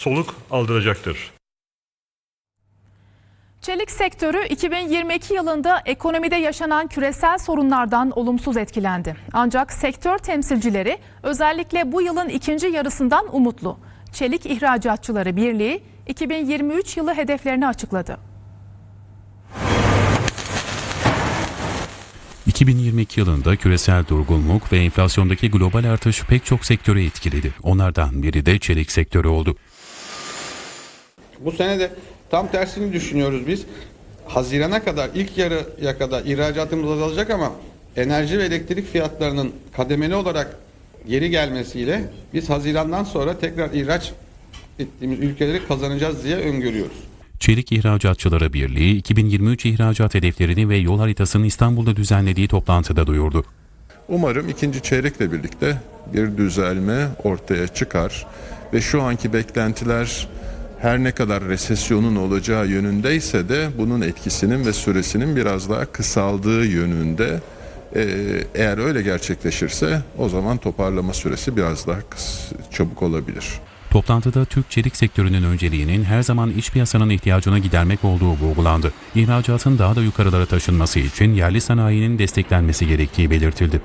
soluk aldıracaktır. Çelik sektörü 2022 yılında ekonomide yaşanan küresel sorunlardan olumsuz etkilendi. Ancak sektör temsilcileri özellikle bu yılın ikinci yarısından umutlu. Çelik İhracatçıları Birliği 2023 yılı hedeflerini açıkladı. 2022 yılında küresel durgunluk ve enflasyondaki global artış pek çok sektörü etkiledi. Onlardan biri de çelik sektörü oldu. Bu sene de tam tersini düşünüyoruz biz. Hazirana kadar ilk yarıya kadar ihracatımız azalacak ama enerji ve elektrik fiyatlarının kademeli olarak geri gelmesiyle biz Haziran'dan sonra tekrar ihraç ettiğimiz ülkeleri kazanacağız diye öngörüyoruz. Çelik İhracatçıları Birliği 2023 ihracat hedeflerini ve yol haritasını İstanbul'da düzenlediği toplantıda duyurdu. Umarım ikinci çeyrekle birlikte bir düzelme ortaya çıkar ve şu anki beklentiler her ne kadar resesyonun olacağı yönündeyse de bunun etkisinin ve süresinin biraz daha kısaldığı yönünde. Ee, eğer öyle gerçekleşirse o zaman toparlama süresi biraz daha kıs- çabuk olabilir. Toplantıda Türk çelik sektörünün önceliğinin her zaman iç piyasanın ihtiyacını gidermek olduğu vurgulandı. İhracatın daha da yukarılara taşınması için yerli sanayinin desteklenmesi gerektiği belirtildi.